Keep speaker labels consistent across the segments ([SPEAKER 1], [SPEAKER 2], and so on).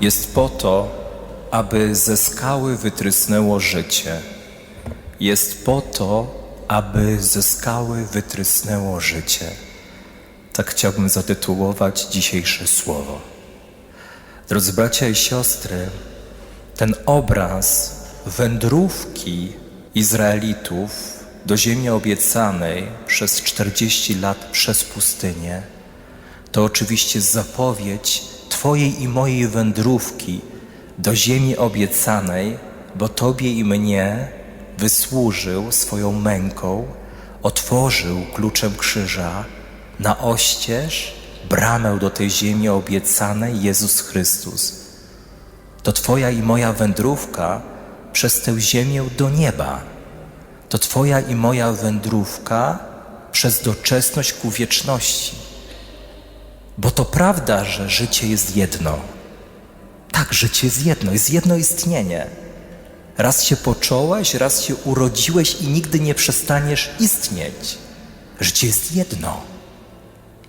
[SPEAKER 1] jest po to, aby ze skały wytrysnęło życie. Jest po to, aby ze skały wytrysnęło życie. Tak chciałbym zatytułować dzisiejsze słowo. Drodzy bracia i siostry, ten obraz wędrówki Izraelitów do ziemi obiecanej przez 40 lat przez pustynię to oczywiście zapowiedź Twojej i mojej wędrówki do ziemi obiecanej, bo Tobie i mnie wysłużył swoją męką, otworzył kluczem krzyża na oścież bramę do tej ziemi obiecanej Jezus Chrystus. To Twoja i moja wędrówka przez tę ziemię do nieba. To Twoja i moja wędrówka przez doczesność ku wieczności. Bo to prawda, że życie jest jedno. Tak, życie jest jedno, jest jedno istnienie. Raz się począłeś, raz się urodziłeś i nigdy nie przestaniesz istnieć. Życie jest jedno.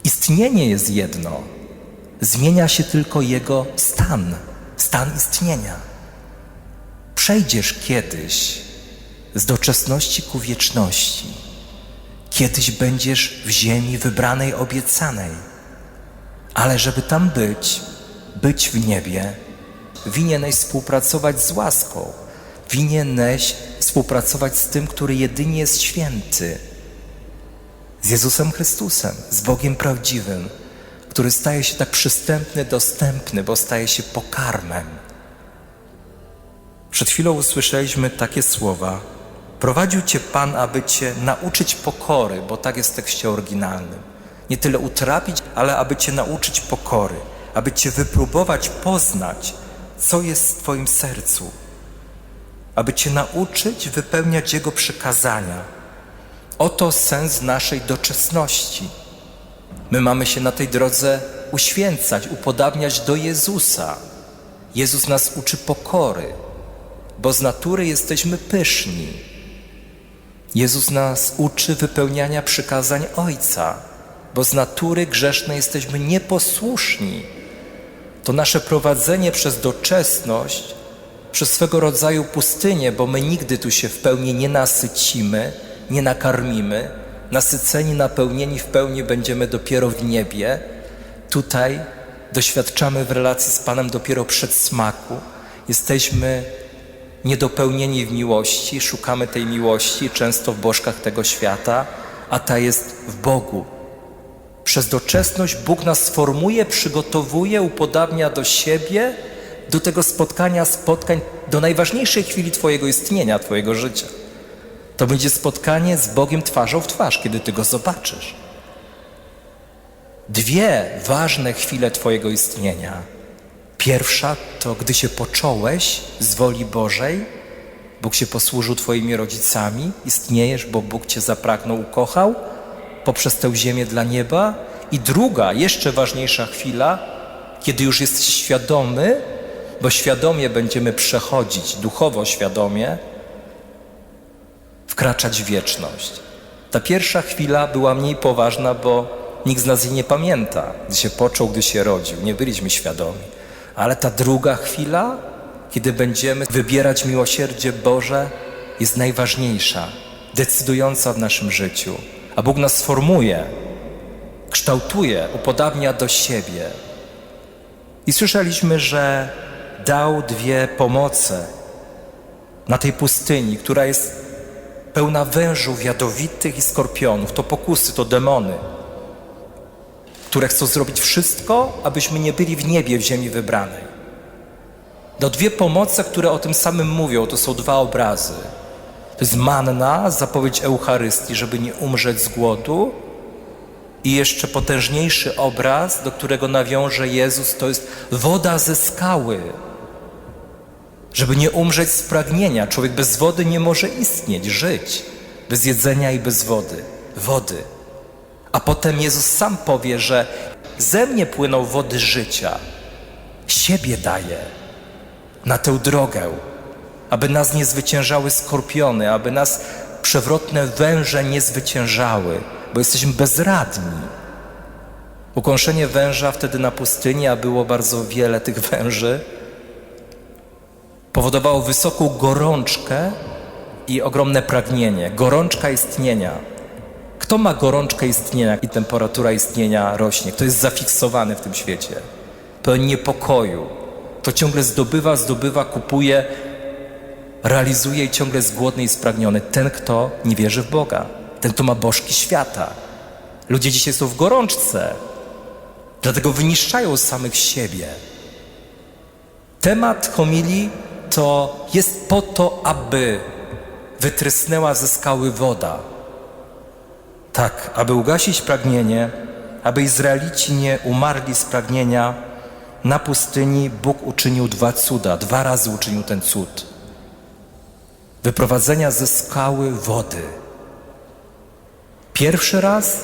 [SPEAKER 1] Istnienie jest jedno. Zmienia się tylko jego stan, stan istnienia. Przejdziesz kiedyś z doczesności ku wieczności. Kiedyś będziesz w ziemi wybranej, obiecanej. Ale żeby tam być, być w niebie, winieneś współpracować z łaską, winieneś współpracować z tym, który jedynie jest święty, z Jezusem Chrystusem, z Bogiem prawdziwym, który staje się tak przystępny, dostępny, bo staje się pokarmem. Przed chwilą usłyszeliśmy takie słowa: Prowadził Cię Pan, aby Cię nauczyć pokory, bo tak jest w tekście oryginalnym. Nie tyle utrapić, ale aby Cię nauczyć pokory, aby Cię wypróbować, poznać, co jest w Twoim sercu, aby Cię nauczyć wypełniać Jego przykazania. Oto sens naszej doczesności. My mamy się na tej drodze uświęcać, upodabniać do Jezusa. Jezus nas uczy pokory, bo z natury jesteśmy pyszni. Jezus nas uczy wypełniania przykazań Ojca, bo z natury grzesznej jesteśmy nieposłuszni. To nasze prowadzenie przez doczesność, przez swego rodzaju pustynię, bo my nigdy tu się w pełni nie nasycimy, nie nakarmimy. Nasyceni, napełnieni w pełni będziemy dopiero w niebie. Tutaj doświadczamy w relacji z Panem dopiero przed smaku. Jesteśmy niedopełnieni w miłości, szukamy tej miłości często w bożkach tego świata, a ta jest w Bogu. Przez doczesność Bóg nas formuje, przygotowuje, upodabnia do siebie, do tego spotkania, spotkań, do najważniejszej chwili Twojego istnienia, Twojego życia. To będzie spotkanie z Bogiem twarzą w twarz, kiedy Ty Go zobaczysz. Dwie ważne chwile Twojego istnienia. Pierwsza to, gdy się począłeś z woli Bożej, Bóg się posłużył Twoimi rodzicami, istniejesz, bo Bóg Cię zapragnął, ukochał poprzez tę ziemię dla nieba. I druga, jeszcze ważniejsza chwila, kiedy już jesteś świadomy, bo świadomie będziemy przechodzić, duchowo świadomie, wkraczać w wieczność. Ta pierwsza chwila była mniej poważna, bo nikt z nas jej nie pamięta, gdy się począł, gdy się rodził. Nie byliśmy świadomi. Ale ta druga chwila, kiedy będziemy wybierać miłosierdzie Boże, jest najważniejsza, decydująca w naszym życiu. A Bóg nas formuje, kształtuje, upodabnia do siebie. I słyszeliśmy, że dał dwie pomoce na tej pustyni, która jest pełna wężów jadowitych i skorpionów. To pokusy, to demony, które chcą zrobić wszystko, abyśmy nie byli w niebie, w ziemi wybranej. Do dwie pomoce, które o tym samym mówią, to są dwa obrazy. To jest manna, zapowiedź Eucharystii, żeby nie umrzeć z głodu. I jeszcze potężniejszy obraz, do którego nawiąże Jezus, to jest woda ze skały. Żeby nie umrzeć z pragnienia. Człowiek bez wody nie może istnieć, żyć. Bez jedzenia i bez wody. Wody. A potem Jezus sam powie, że ze mnie płyną wody życia. Siebie daje na tę drogę, aby nas nie zwyciężały skorpiony, aby nas przewrotne węże nie zwyciężały, bo jesteśmy bezradni. Ukąszenie węża wtedy na pustyni, a było bardzo wiele tych węży, powodowało wysoką gorączkę i ogromne pragnienie. Gorączka istnienia. Kto ma gorączkę istnienia i temperatura istnienia rośnie? Kto jest zafiksowany w tym świecie? Pełen niepokoju. To ciągle zdobywa, zdobywa, kupuje, realizuje i ciągle jest głodny i spragniony. Ten, kto nie wierzy w Boga. Ten, kto ma bożki świata. Ludzie dzisiaj są w gorączce. Dlatego wyniszczają samych siebie. Temat homilii to jest po to, aby wytrysnęła ze skały woda. Tak, aby ugasić pragnienie, aby Izraelici nie umarli z pragnienia, na pustyni Bóg uczynił dwa cuda, dwa razy uczynił ten cud. Wyprowadzenia ze skały wody. Pierwszy raz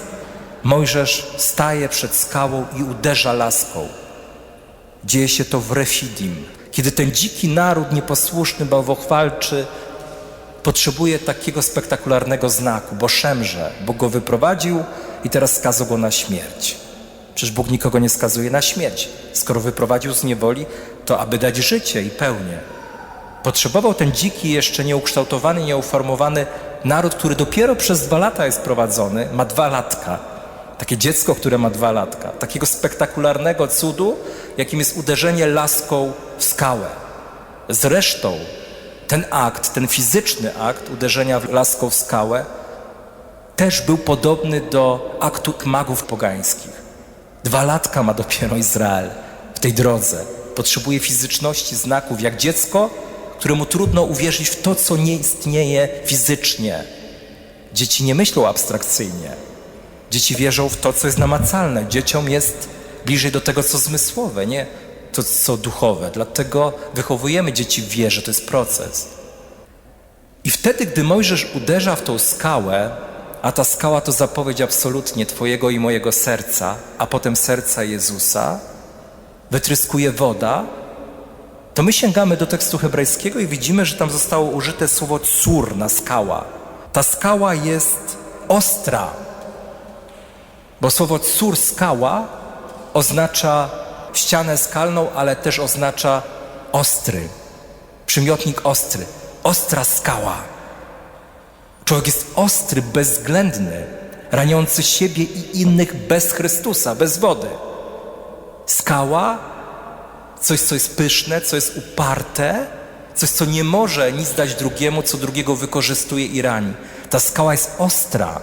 [SPEAKER 1] Mojżesz staje przed skałą i uderza laską. Dzieje się to w Refidim, kiedy ten dziki naród nieposłuszny, bałwochwalczy, potrzebuje takiego spektakularnego znaku, bo szemrze, Bóg go wyprowadził i teraz skazał go na śmierć. Przecież Bóg nikogo nie skazuje na śmierć. Skoro wyprowadził z niewoli, to aby dać życie i pełnię. Potrzebował ten dziki, jeszcze nieukształtowany, nieuformowany naród, który dopiero przez dwa lata jest prowadzony, ma dwa latka. Takie dziecko, które ma dwa latka. Takiego spektakularnego cudu, jakim jest uderzenie laską w skałę. Zresztą ten akt, ten fizyczny akt uderzenia laską w skałę też był podobny do aktu magów pogańskich. Dwa latka ma dopiero Izrael w tej drodze. Potrzebuje fizyczności, znaków, jak dziecko, któremu trudno uwierzyć w to, co nie istnieje fizycznie. Dzieci nie myślą abstrakcyjnie. Dzieci wierzą w to, co jest namacalne. Dzieciom jest bliżej do tego, co zmysłowe, nie to, co duchowe. Dlatego wychowujemy dzieci w wierze, to jest proces. I wtedy, gdy Mojżesz uderza w tą skałę, a ta skała to zapowiedź absolutnie Twojego i mojego serca, a potem serca Jezusa, wytryskuje woda, to my sięgamy do tekstu hebrajskiego i widzimy, że tam zostało użyte słowo cór na skała. Ta skała jest ostra, bo słowo cór skała oznacza ścianę skalną, ale też oznacza ostry, przymiotnik ostry, ostra skała. Człowiek jest ostry, bezwzględny, raniący siebie i innych bez Chrystusa, bez wody. Skała, coś, co jest pyszne, co jest uparte, coś, co nie może nic dać drugiemu, co drugiego wykorzystuje i rani. Ta skała jest ostra.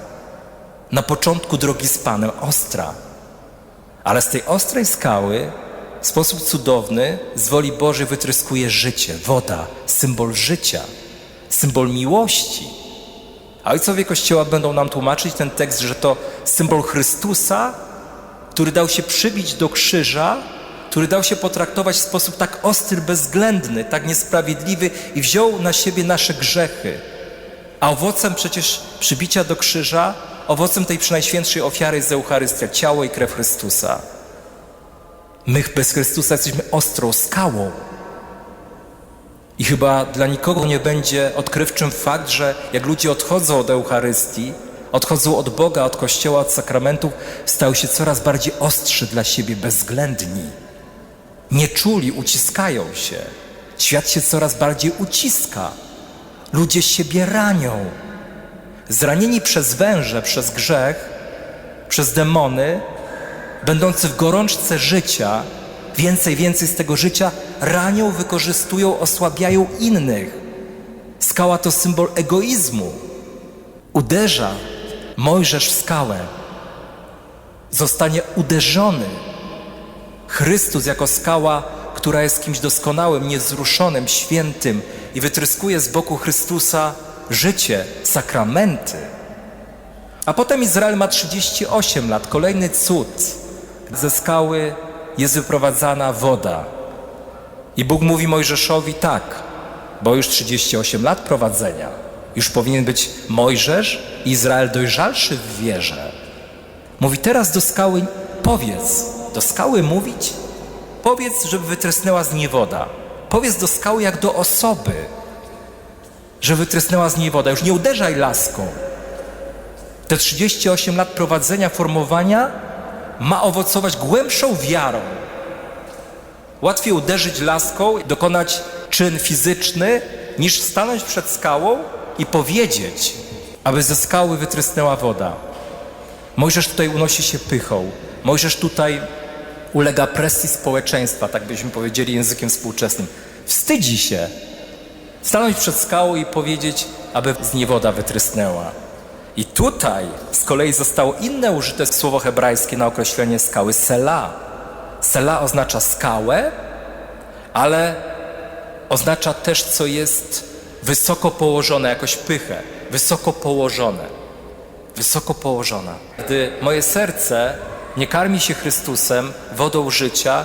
[SPEAKER 1] Na początku drogi z Panem, ostra. Ale z tej ostrej skały w sposób cudowny z woli Bożej wytryskuje życie, woda, symbol życia, symbol miłości. A ojcowie Kościoła będą nam tłumaczyć ten tekst, że to symbol Chrystusa, który dał się przybić do krzyża, który dał się potraktować w sposób tak ostry, bezwzględny, tak niesprawiedliwy i wziął na siebie nasze grzechy. A owocem przecież przybicia do krzyża, owocem tej przynajświętszej ofiary jest Eucharystia, ciało i krew Chrystusa. My bez Chrystusa jesteśmy ostrą skałą. I chyba dla nikogo nie będzie odkrywczym fakt, że jak ludzie odchodzą od Eucharystii, odchodzą od Boga, od Kościoła, od sakramentów, stają się coraz bardziej ostrzy dla siebie, bezwzględni. Nieczuli, uciskają się. Świat się coraz bardziej uciska. Ludzie siebie ranią. Zranieni przez węże, przez grzech, przez demony, będący w gorączce życia, więcej, więcej z tego życia ranią, wykorzystują, osłabiają innych. Skała to symbol egoizmu. Uderza Mojżesz w skałę. Zostanie uderzony. Chrystus jako skała, która jest kimś doskonałym, niezruszonym, świętym i wytryskuje z boku Chrystusa życie, sakramenty. A potem Izrael ma 38 lat, kolejny cud. Ze skały jest wyprowadzana woda. I Bóg mówi Mojżeszowi tak, bo już 38 lat prowadzenia. Już powinien być Mojżesz i Izrael dojrzalszy w wierze. Mówi teraz do skały, powiedz, do skały mówić? Powiedz, żeby wytrysnęła z niej woda. Powiedz do skały jak do osoby, że wytrysnęła z niej woda. Już nie uderzaj laską. Te 38 lat prowadzenia, formowania ma owocować głębszą wiarą. Łatwiej uderzyć laską, dokonać czyn fizyczny, niż stanąć przed skałą i powiedzieć, aby ze skały wytrysnęła woda. Mojżesz tutaj unosi się pychą. Mojżesz tutaj ulega presji społeczeństwa, tak byśmy powiedzieli językiem współczesnym. Wstydzi się stanąć przed skałą i powiedzieć, aby z niej woda wytrysnęła. I tutaj z kolei zostało inne użyte słowo hebrajskie na określenie skały sela. Sela oznacza skałę, ale oznacza też, co jest wysoko położone, jakoś pychę, wysoko położone, wysoko położona. Gdy moje serce nie karmi się Chrystusem, wodą życia,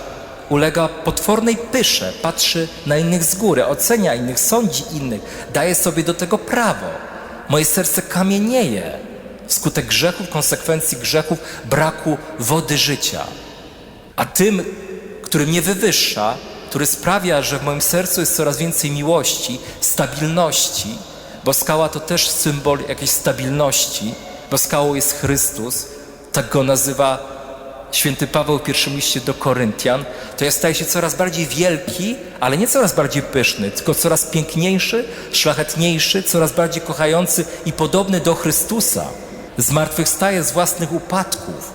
[SPEAKER 1] ulega potwornej pysze, patrzy na innych z góry, ocenia innych, sądzi innych, daje sobie do tego prawo. Moje serce kamienieje wskutek grzechów, konsekwencji grzechów, braku wody życia. A tym, który mnie wywyższa, który sprawia, że w moim sercu jest coraz więcej miłości, stabilności, bo skała to też symbol jakiejś stabilności, bo skałą jest Chrystus, tak go nazywa święty Paweł w pierwszym liście do Koryntian, to ja staję się coraz bardziej wielki, ale nie coraz bardziej pyszny, tylko coraz piękniejszy, szlachetniejszy, coraz bardziej kochający i podobny do Chrystusa. Zmartwychwstaje z własnych upadków.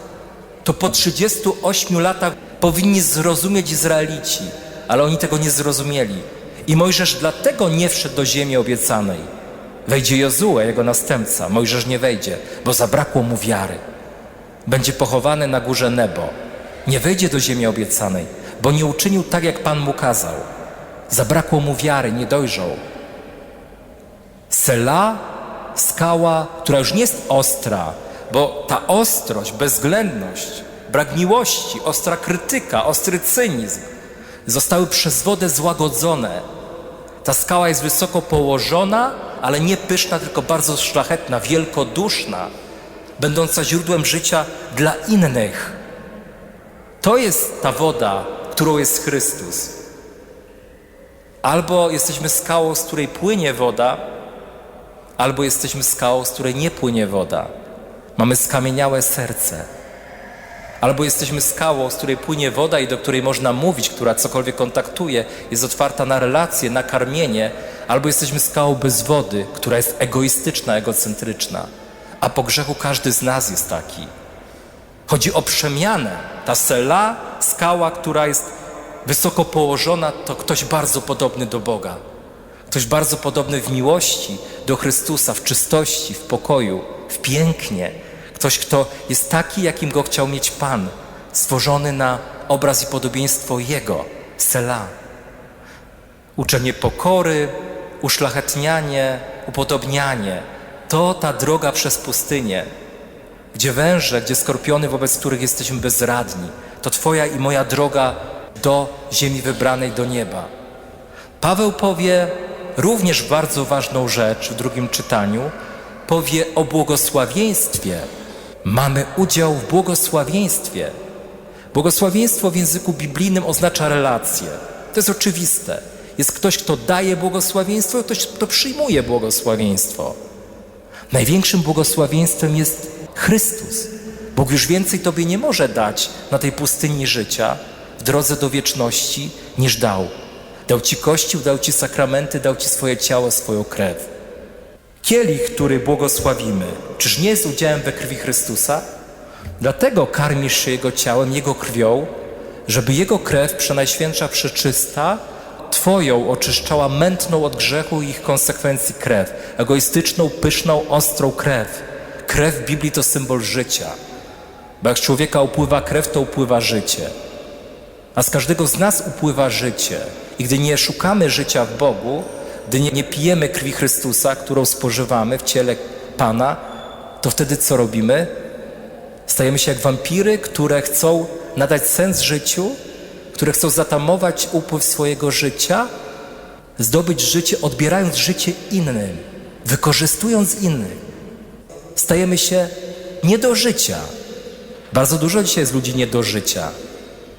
[SPEAKER 1] To po 38 latach powinni zrozumieć Izraelici, ale oni tego nie zrozumieli. I Mojżesz dlatego nie wszedł do ziemi obiecanej. Wejdzie Jozue, jego następca. Mojżesz nie wejdzie, bo zabrakło mu wiary. Będzie pochowany na górze Nebo. Nie wejdzie do ziemi obiecanej, bo nie uczynił tak, jak Pan mu kazał. Zabrakło mu wiary, nie dojrzał. Sela, skała, która już nie jest ostra, bo ta ostrość, bezwzględność, brak miłości, ostra krytyka, ostry cynizm zostały przez wodę złagodzone. Ta skała jest wysoko położona, ale nie pyszna, tylko bardzo szlachetna, wielkoduszna, będąca źródłem życia dla innych. To jest ta woda, którą jest Chrystus. Albo jesteśmy skałą, z której płynie woda, albo jesteśmy skałą, z której nie płynie woda. Mamy skamieniałe serce. Albo jesteśmy skałą, z której płynie woda i do której można mówić, która cokolwiek kontaktuje, jest otwarta na relacje, na karmienie, albo jesteśmy skałą bez wody, która jest egoistyczna, egocentryczna. A po grzechu każdy z nas jest taki. Chodzi o przemianę. Ta sela, skała, która jest wysoko położona, to ktoś bardzo podobny do Boga. Ktoś bardzo podobny w miłości do Chrystusa, w czystości, w pokoju, w pięknie. Ktoś, kto jest taki, jakim go chciał mieć Pan, stworzony na obraz i podobieństwo Jego, Sela. Uczenie pokory, uszlachetnianie, upodobnianie to ta droga przez pustynię, gdzie węże, gdzie skorpiony, wobec których jesteśmy bezradni. To Twoja i moja droga do ziemi wybranej, do nieba. Paweł powie również bardzo ważną rzecz w drugim czytaniu. Powie o błogosławieństwie. Mamy udział w błogosławieństwie. Błogosławieństwo w języku biblijnym oznacza relacje. To jest oczywiste. Jest ktoś, kto daje błogosławieństwo, ktoś, kto przyjmuje błogosławieństwo. Największym błogosławieństwem jest Chrystus. Bóg już więcej Tobie nie może dać na tej pustyni życia, w drodze do wieczności, niż dał. Dał Ci Kościół, dał Ci sakramenty, dał Ci swoje ciało, swoją krew. Kielich, który błogosławimy, czyż nie jest udziałem we krwi Chrystusa? Dlatego karmisz się Jego ciałem, Jego krwią, żeby Jego krew, przenajświętsza, przeczysta, Twoją oczyszczała mętną od grzechu i ich konsekwencji krew, egoistyczną, pyszną, ostrą krew. Krew w Biblii to symbol życia, bo jak człowieka upływa krew, to upływa życie. A z każdego z nas upływa życie. I gdy nie szukamy życia w Bogu, gdy nie, nie pijemy krwi Chrystusa, którą spożywamy w ciele Pana, to wtedy co robimy? Stajemy się jak wampiry, które chcą nadać sens życiu, które chcą zatamować upływ swojego życia, zdobyć życie, odbierając życie innym, wykorzystując innych. Stajemy się nie do życia. Bardzo dużo dzisiaj jest ludzi nie do życia.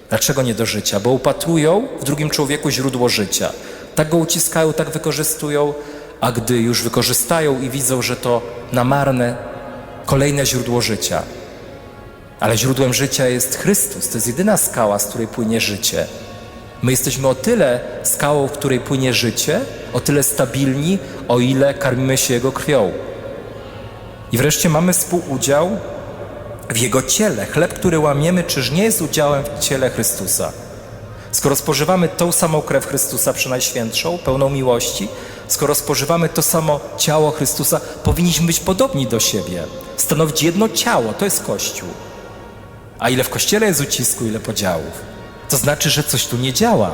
[SPEAKER 1] Dlaczego nie do życia? Bo upatrują w drugim człowieku źródło życia. Tak go uciskają, tak wykorzystują, a gdy już wykorzystają i widzą, że to na marne, kolejne źródło życia. Ale źródłem życia jest Chrystus. To jest jedyna skała, z której płynie życie. My jesteśmy o tyle skałą, w której płynie życie, o tyle stabilni, o ile karmimy się Jego krwią. I wreszcie mamy współudział w Jego ciele. Chleb, który łamiemy, czyż nie jest udziałem w ciele Chrystusa? Skoro spożywamy tą samą krew Chrystusa Przenajświętszą, pełną miłości, skoro spożywamy to samo ciało Chrystusa, powinniśmy być podobni do siebie, stanowić jedno ciało, to jest Kościół. A ile w Kościele jest ucisku, ile podziałów? To znaczy, że coś tu nie działa.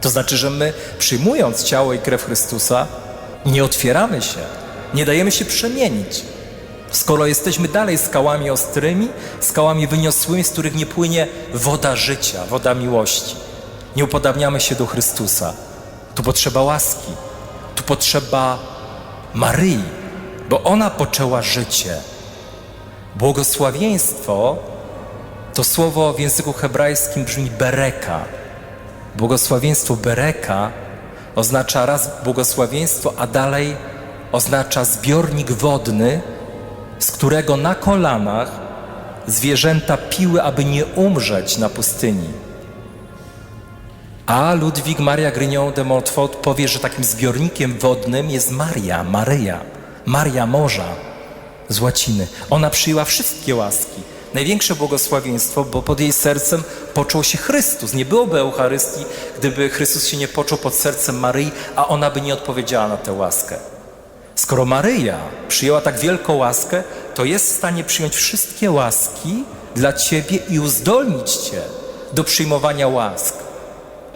[SPEAKER 1] To znaczy, że my przyjmując ciało i krew Chrystusa, nie otwieramy się, nie dajemy się przemienić. Skoro jesteśmy dalej skałami ostrymi, skałami wyniosłymi, z których nie płynie woda życia, woda miłości, nie upodabniamy się do Chrystusa. Tu potrzeba łaski, tu potrzeba Maryi, bo ona poczęła życie. Błogosławieństwo to słowo w języku hebrajskim brzmi bereka. Błogosławieństwo bereka oznacza raz błogosławieństwo, a dalej oznacza zbiornik wodny, z którego na kolanach zwierzęta piły, aby nie umrzeć na pustyni. A Ludwik Maria Grignon de Montfort powie, że takim zbiornikiem wodnym jest Maria, Maryja, Maria Morza z łaciny. Ona przyjęła wszystkie łaski, największe błogosławieństwo, bo pod jej sercem począł się Chrystus. Nie byłoby Eucharystii, gdyby Chrystus się nie począł pod sercem Maryi, a ona by nie odpowiedziała na tę łaskę. Skoro Maryja przyjęła tak wielką łaskę, to jest w stanie przyjąć wszystkie łaski dla Ciebie i uzdolnić Cię do przyjmowania łask.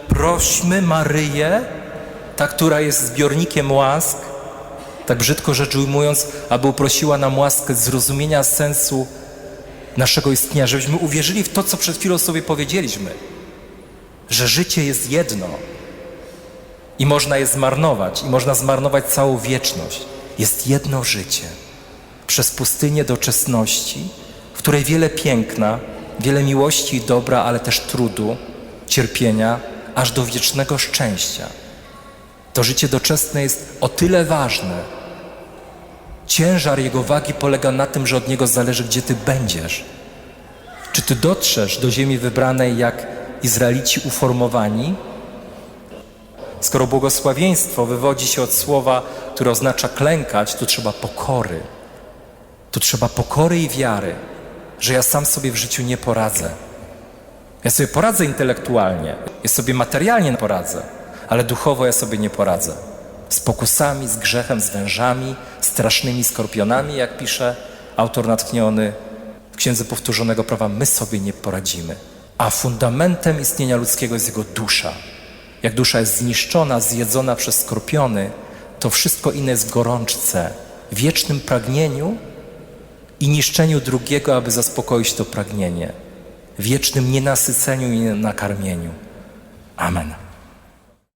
[SPEAKER 1] Prośmy Maryję, ta, która jest zbiornikiem łask, tak brzydko rzecz ujmując, aby uprosiła nam łaskę zrozumienia sensu naszego istnienia, żebyśmy uwierzyli w to, co przed chwilą sobie powiedzieliśmy, że życie jest jedno i można je zmarnować, i można zmarnować całą wieczność. Jest jedno życie przez pustynię doczesności, w której wiele piękna, wiele miłości i dobra, ale też trudu, cierpienia, aż do wiecznego szczęścia. To życie doczesne jest o tyle ważne. Ciężar jego wagi polega na tym, że od niego zależy, gdzie ty będziesz. Czy ty dotrzesz do ziemi wybranej jak Izraelici uformowani? Skoro błogosławieństwo wywodzi się od słowa, które oznacza klękać, to trzeba pokory. Tu trzeba pokory i wiary, że ja sam sobie w życiu nie poradzę. Ja sobie poradzę intelektualnie, ja sobie materialnie poradzę, ale duchowo ja sobie nie poradzę. Z pokusami, z grzechem, z wężami, strasznymi skorpionami, jak pisze autor natchniony w Księdze Powtórzonego Prawa, my sobie nie poradzimy. A fundamentem istnienia ludzkiego jest jego dusza. Jak dusza jest zniszczona, zjedzona przez skorpiony, to wszystko inne jest w gorączce, wiecznym pragnieniu i niszczeniu drugiego, aby zaspokoić to pragnienie, wiecznym nienasyceniu i nakarmieniu. Amen.